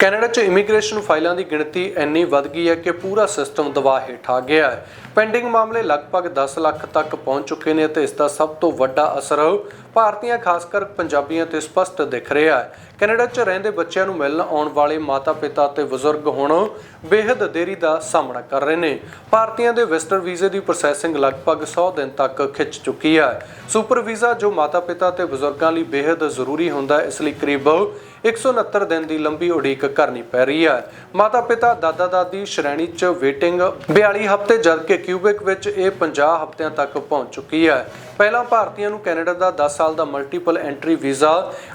Canada 'ਚ immigration ਫਾਈਲਾਂ ਦੀ ਗਿਣਤੀ ਇੰਨੀ ਵੱਧ ਗਈ ਹੈ ਕਿ ਪੂਰਾ ਸਿਸਟਮ ਦਬਾਅ ਹੇਠ ਆ ਗਿਆ ਹੈ। ਪੈਂਡਿੰਗ ਮਾਮਲੇ ਲਗਭਗ 10 ਲੱਖ ਤੱਕ ਪਹੁੰਚ ਚੁੱਕੇ ਨੇ ਤੇ ਇਸ ਦਾ ਸਭ ਤੋਂ ਵੱਡਾ ਅਸਰ ਭਾਰਤੀਆਂ ਖਾਸ ਕਰ ਪੰਜਾਬੀਆਂ ਤੇ ਸਪਸ਼ਟ ਦਿਖ ਰਿਹਾ ਹੈ। ਕੈਨੇਡਾ 'ਚ ਰਹਿੰਦੇ ਬੱਚਿਆਂ ਨੂੰ ਮਿਲਣ ਆਉਣ ਵਾਲੇ ਮਾਤਾ-ਪਿਤਾ ਤੇ ਬਜ਼ੁਰਗ ਹੁਣ ਬੇਹੱਦ ਦੇਰੀ ਦਾ ਸਾਹਮਣਾ ਕਰ ਰਹੇ ਨੇ। ਭਾਰਤੀਆਂ ਦੇ ਵਿਜ਼ਟਰ ਵੀਜ਼ੇ ਦੀ ਪ੍ਰੋਸੈਸਿੰਗ ਲਗਭਗ 100 ਦਿਨ ਤੱਕ ਖਿੱਚ ਚੁੱਕੀ ਹੈ। ਸੁਪਰ ਵੀਜ਼ਾ ਜੋ ਮਾਤਾ-ਪਿਤਾ ਤੇ ਬਜ਼ੁਰਗਾਂ ਲਈ ਬੇਹੱਦ ਜ਼ਰੂਰੀ ਹੁੰਦਾ ਹੈ, ਇਸ ਲਈ ਕਰੀਬ 169 ਦਿਨ ਦੀ ਲੰਬੀ ਉਡੀਕ ਕਰਨੀ ਪੈ ਰਹੀ ਹੈ। ਮਾਤਾ-ਪਿਤਾ, ਦਾਦਾ-ਦਾਦੀ, ਸ਼੍ਰੇਣੀ 'ਚ ਵੇਟਿੰਗ 42 ਹਫ਼ਤੇ ਜਦਕਿ ਕਿਊਬਿਕ ਵਿੱਚ ਇਹ 50 ਹਫ਼ਤਿਆਂ ਤੱਕ ਪਹੁੰਚ ਚੁੱਕੀ ਹੈ। ਪਹਿਲਾਂ ਭਾਰਤੀਆਂ ਨੂੰ ਕੈਨੇਡਾ ਦਾ 10 ਸਾਲ ਦਾ ਮਲਟੀਪਲ ਐਂਟਰੀ ਵੀਜ਼ਾ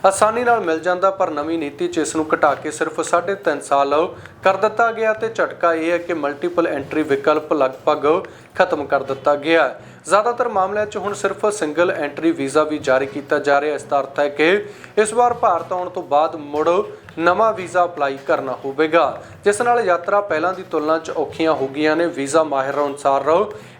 ਆਸਾਨੀ ਨਾਲ ਮਿਲ ਜਾਂਦਾ, ਪਰ ਨਵੀਂ ਨੀਤੀ 'ਚ ਇਸ ਨੂੰ ਘਟਾ ਕੇ ਸਿਰਫ 3.5 ਸਾਲ ਕਰ ਦਿੱਤਾ ਗਿਆ ਤੇ ਝਟਕਾ ਇਹ ਹੈ ਕਿ ਮਲਟੀਪਲ ਐਂਟਰੀ ਵਿਕਲਪ ਲਗਭਗ ਖਤਮ ਕਰ ਦਿੱਤਾ ਗਿਆ। ਹੈ ਜ਼ਿਆਦਾਤਰ ਮਾਮਲਿਆਂ 'ਚ ਹੁਣ ਸਿਰਫ ਸਿੰਗਲ ਐਂਟਰੀ ਵੀਜ਼ਾ ਵੀ ਜਾਰੀ ਕੀਤਾ ਜਾ ਰਿਹਾ ਇਸ ਦਾ ਅਰਥ ਹੈ ਕਿ ਇਸ ਵਾਰ ਭਾਰਤ ਆਉਣ ਤੋਂ ਬਾਅਦ ਮੁੜ ਨਵਾਂ ਵੀਜ਼ਾ ਅਪਲਾਈ ਕਰਨਾ ਹੋਵੇਗਾ, ਜਿਸ ਨਾਲ ਯਾਤਰਾ ਪਹਿਲਾਂ ਦੀ ਤੁਲਨਾ 'ਚ ਔਖੀਆਂ ਹੋ ਗਈਆਂ ਨੇ। ਵੀਜ਼ਾ ਮਾਹਿਰ ਅਨੁਸਾਰ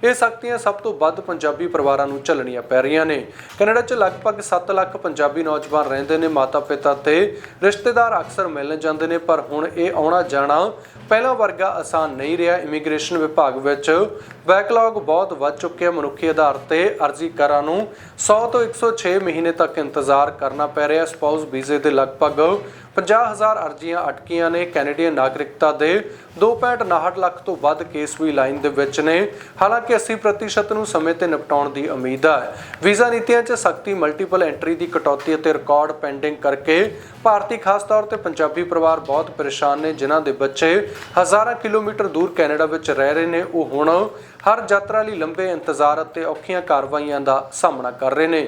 ਇਹ ਸਖਤੀਆਂ ਸਭ ਤੋਂ ਵੱਧ ਪੰਜਾਬੀ ਪਰਿਵਾਰਾਂ ਨੂੰ ਝੱਲਣੀਆਂ ਪੈ ਰਹੀਆਂ ਨੇ। ਕੈਨੇਡਾ 'ਚ ਲਗਭਗ 7 ਲੱਖ ਪੰਜਾਬੀ ਨੌਜਵਾਨ ਰਹਿੰਦੇ ਨੇ। ਮਾਤਾ-ਪਿਤਾ ਤੇ ਰਿਸ਼ਤੇਦਾਰ ਅਕਸਰ ਮਿਲਣ ਜਾਂਦੇ ਨੇ, ਪਰ ਹੁਣ ਇਹ ਆਉਣਾ ਜਾਣਾ ਪਹਿਲਾਂ ਵਰਗਾ ਆਸਾਨ ਨਹੀਂ ਰਿਹਾ। ਇਮੀਗ੍ਰੇਸ਼ਨ ਵਿਭਾਗ ਵਿੱਚ ਬੈਕਲੌਗ ਬਹੁਤ ਵੱਧ ਚੁੱਕਿਆ। ਮਨੁੱਖ ਮਨੁੱਖੀ ਆਧਾਰ ਤੇ ਅਰਜ਼ੀਕਾਰਾਂ ਨੂੰ 100 ਤੋਂ 106 ਮਹੀਨੇ ਤੱਕ ਇੰਤਜ਼ਾਰ ਕਰਨਾ ਪੈ ਰਿਹਾ ਸਪਾਊਸ ਵੀਜ਼ੇ ਦੇ ਲਗਭਗ 50000 ਅਰਜ਼ੀਆਂ ਅਟਕੀਆਂ ਨੇ ਕੈਨੇਡੀਅਨ ਨਾਗਰਿਕਤਾ ਦੇ। 2.59 ਲੱਖ ਤੋਂ ਵੱਧ ਕੇਸ ਵੀ ਲਾਈਨ ਦੇ ਵਿੱਚ ਨੇ। ਹਾਲਾਂਕਿ 80% ਨੂੰ ਸਮੇਂ ਤੇ ਨਿਪਟਾਉਣ ਦੀ ਉਮੀਦ ਹੈ। ਵੀਜ਼ਾ ਨੀਤੀਆਂ 'ਚ ਸਖਤੀ ਮਲਟੀਪਲ ਐਂਟਰੀ ਦੀ ਕਟੌਤੀ ਅਤੇ ਰਿਕਾਰਡ ਪੈਂਡਿੰਗ ਕਰਕੇ ਭਾਰਤੀ ਖਾਸ ਤੌਰ ਤੇ ਪੰਜਾਬੀ ਪਰਿਵਾਰ ਬਹੁਤ ਪਰੇਸ਼ਾਨ ਨੇ, ਜਿਨ੍ਹਾਂ ਦੇ ਬੱਚੇ ਹਜ਼ਾਰਾਂ ਕਿਲੋਮੀਟਰ ਦੂਰ ਕੈਨੇਡਾ ਵਿੱਚ ਰਹਿ ਰਹੇ ਨੇ। ਉਹ ਹੁਣ ਹਰ ਯਾਤਰਾ ਲਈ ਲੰਬੇ ਇੰਤਜ਼ਾਰ ਅਤੇ ਔਖੀਆਂ ਕਾਰਵਾਈਆਂ ਦਾ ਸਾਹਮਣਾ ਕਰ ਰਹੇ ਨੇ।